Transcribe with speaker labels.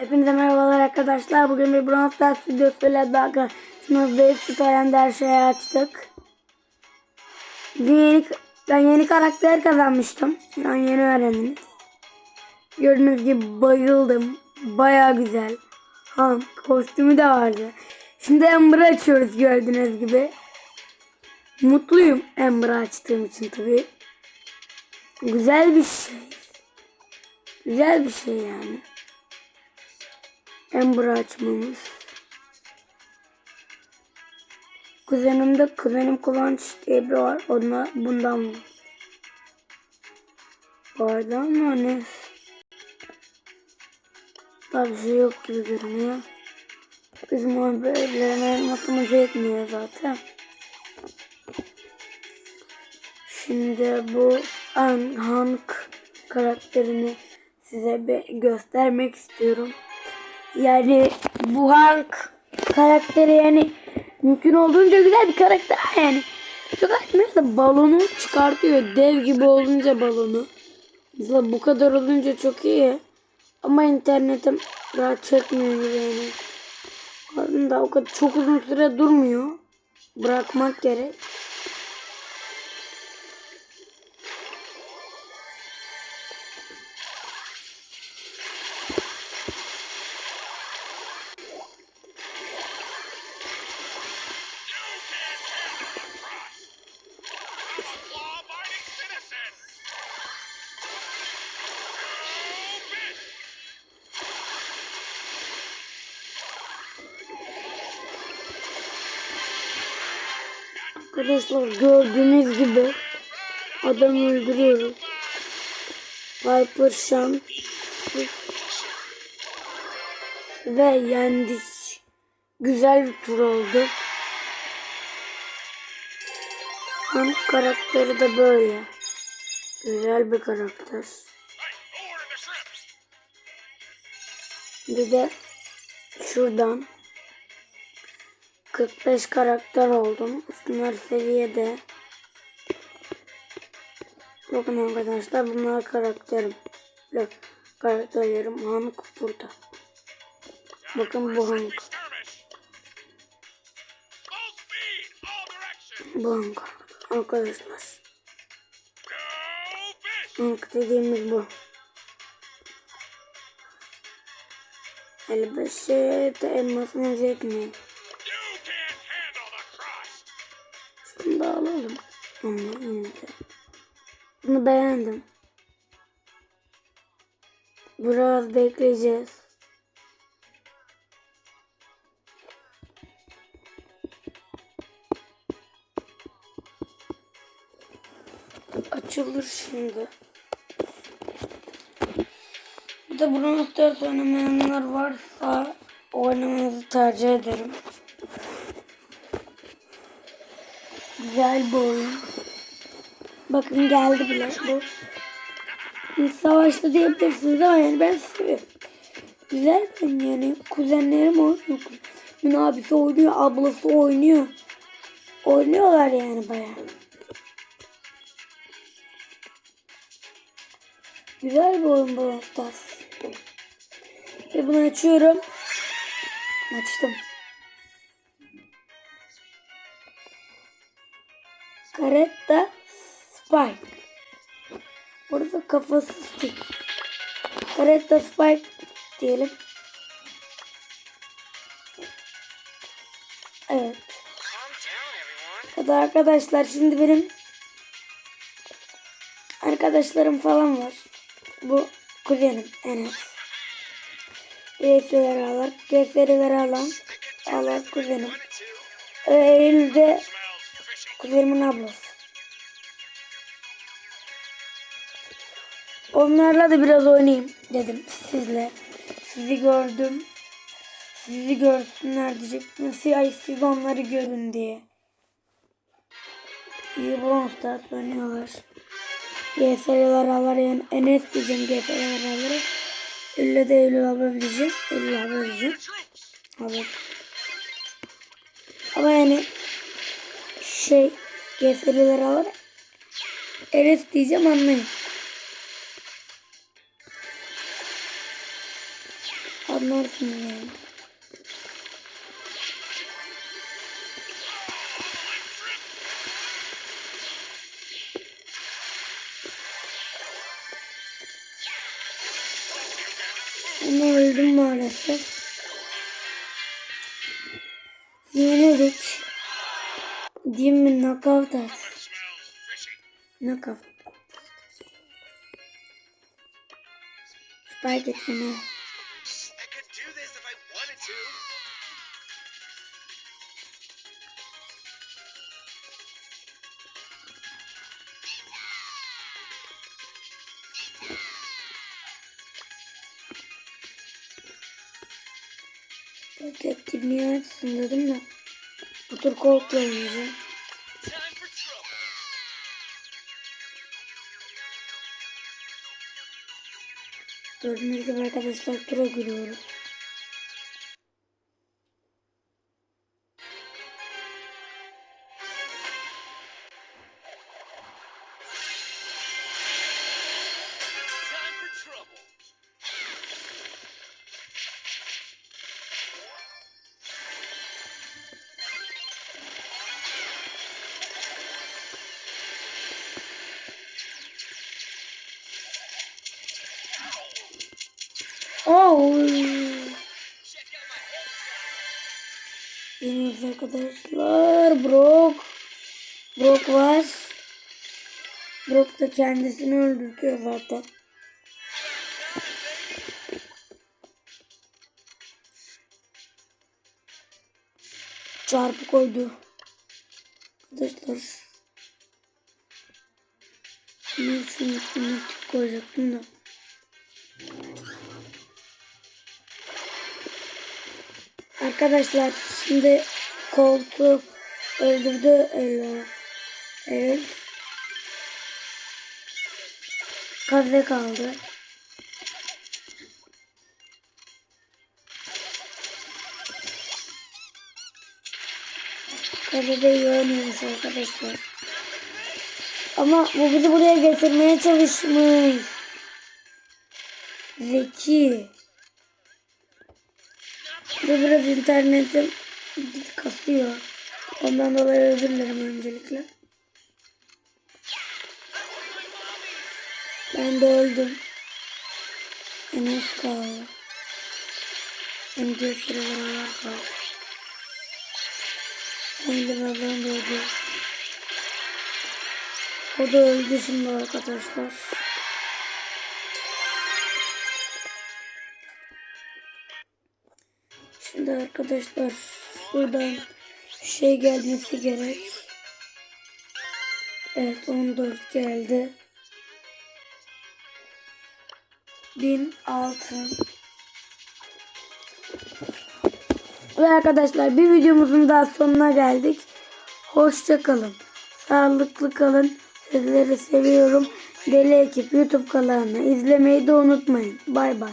Speaker 1: Hepinize merhabalar arkadaşlar. Bugün bir Brawl Stars videosuyla daha karşınızdayız. Süper Ender şeyi açtık. Dün yeni, ben yeni karakter kazanmıştım. Yani yeni öğrendiniz. Gördüğünüz gibi bayıldım. Baya güzel. Han kostümü de vardı. Şimdi Ember'ı açıyoruz gördüğünüz gibi. Mutluyum Ember'ı açtığım için tabii. Güzel bir şey. Güzel bir şey yani. Ember açmamız. Kuzenimde kuzenim Kıvanç diye biri var. Ona bundan var. Vardı ama ne? Daha bir şey yok gibi görünüyor. Bizim bölümlerine elmasımız yetmiyor zaten. Şimdi bu An Hank karakterini size bir göstermek istiyorum. Yani bu Hank karakteri yani mümkün olduğunca güzel bir karakter yani. Çok açmıyor da balonu çıkartıyor. Dev gibi olunca balonu. Mesela bu kadar olunca çok iyi. Ama internetim rahat çekmiyor gibi yani. Aslında o kadar çok uzun süre durmuyor. Bırakmak gerek. Arkadaşlar gördüğünüz gibi adam öldürüyoruz. Viper şans ve yendik. Güzel bir tur oldu. Han karakteri de böyle. Güzel bir karakter. Bir de şuradan 45 karakter oldum. Bunlar seviyede. Bakın arkadaşlar bunlar karakterim. Bak karakterlerim Hank burada. Bakın bu Hank. Bu Hank arkadaşlar. Hank dediğimiz bu. 55'e de elmasımız Şunu da alalım. Bunu beğendim. Biraz bekleyeceğiz. Açılır şimdi. Bir de Brawl Stars oynamayanlar varsa oynamanızı tercih ederim. Güzel bir oyun. Bakın geldi bile bu. Savaşta diyebilirsiniz ama yani ben seviyorum. Güzel oyun yani. Kuzenlerim oynuyor. Kuzenimin abisi oynuyor. Ablası oynuyor. Oynuyorlar yani bayağı. Güzel bir oyun Stars. Ve bunu açıyorum. Açtım. Karetta Spike. Burada kafası stick. Karetta Spike diyelim. Evet. Hadi arkadaşlar şimdi benim arkadaşlarım falan var. Bu kuzenim Enes. GS'leri alan, GS'leri alan, alan kuzenim.
Speaker 2: Smells fishy.
Speaker 1: Kuzenimin ablası. Onlarla da biraz oynayayım dedim sizle. Sizi gördüm. Sizi görsünler diyecek. Nasıl ay siz onları görün diye. İyi Bronze Stars oynuyorlar. GS'ler alır yani Enes diyeceğim GS'ler alır. Eylül'e de Eylül abla diyeceğim. Eylül abla diyeceğim. Abi. Ama yani şey GS'ler alır. Enes diyeceğim anlayın. anlarsınız yani. Ama öldüm maalesef. Yenedik. Değil mi? Knockout at. Knockout. Spike etme.
Speaker 3: I could do this if I wanted to.
Speaker 1: Spike ettirmeyi açsın dedim de. Bu tur Colt'la oynayacağım. Gördüğünüz gibi arkadaşlar tura giriyoruz. Arkadaşlar. Brock. Brock var. Brock da kendisini öldürtüyor zaten. Çarpı koydu. Arkadaşlar. Ben şunun üstüne koyacaktım da. Arkadaşlar şimdi koltuğu öldürdü Ela. Evet. Kaze kaldı. Kaze de iyi oynuyormuş arkadaşlar. Ama bu bizi buraya getirmeye çalışmış. Zeki. Ve biraz internetim kasıyor. Ondan dolayı özür dilerim öncelikle. Ben de öldüm. Enes kaldı. Hem diğer sıralar kaldı. Ben de babam da öldü. O da öldü şimdi arkadaşlar. Şimdi arkadaşlar şuradan şey gelmesi gerek. Evet 14 geldi. 1000 altın. Ve arkadaşlar bir videomuzun daha sonuna geldik. Hoşça kalın. Sağlıklı kalın. Sizleri seviyorum. Deli Ekip YouTube kanalını izlemeyi de unutmayın. Bay bay.